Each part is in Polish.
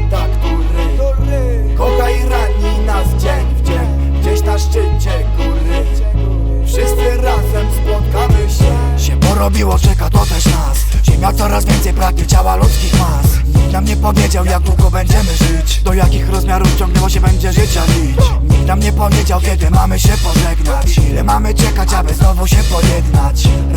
Świata, który Kocha i rani nas dzień w dzień Gdzieś na szczycie góry. Wszyscy razem spotkamy się. Się porobiło, czeka to też nas. Ziemia coraz więcej pragnie ciała ludzkich mas. Nikt nam nie powiedział jak długo będziemy żyć. Do jakich rozmiarów ciągnęło się będzie życia nić Nikt nam nie powiedział kiedy mamy się pożegnać. Ile mamy czekać, aby znowu się pojednać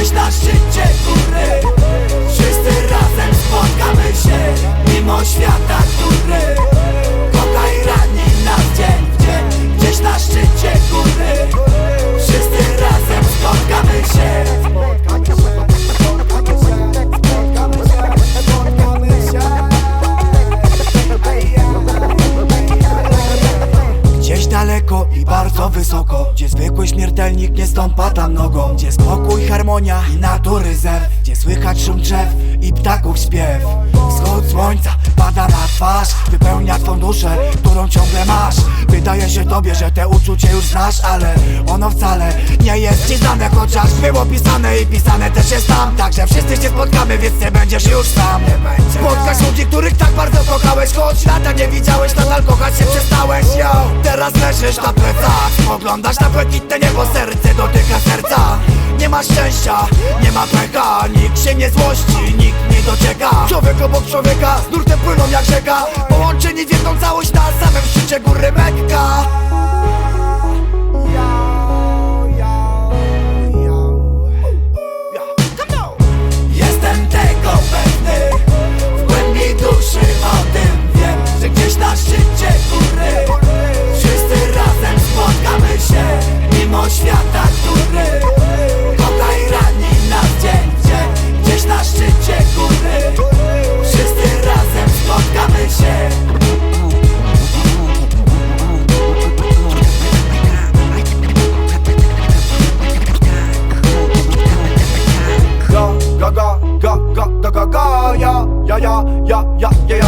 está cheio. Daleko i bardzo wysoko Gdzie zwykły śmiertelnik nie stąpa tam nogą Gdzie spokój, harmonia i natury zew Gdzie słychać szum drzew i ptaków śpiew Wschód słońca. Pada na twarz Wypełnia twą duszę, którą ciągle masz. Wydaje się tobie, że te uczucie już znasz Ale ono wcale nie jest ci znane. Chociaż było pisane i pisane też jest tam. Także wszyscy się spotkamy, więc nie będziesz już sam. Spotkasz ludzi, których tak bardzo kochałeś Choć lata nie widziałeś, nadal kochać się przestałeś. Yo, teraz leżysz na plecach Spoglądasz na błękitne niebo, serce dotyka serca Nie ma szczęścia, nie ma pecha Nikt się nie złości, nikt nie docieka. Człowiek obok człowieka, z nurtem płyną jak rzeka. Połączeni w jedną całość na samym szczycie góry Mekka yeah, yeah.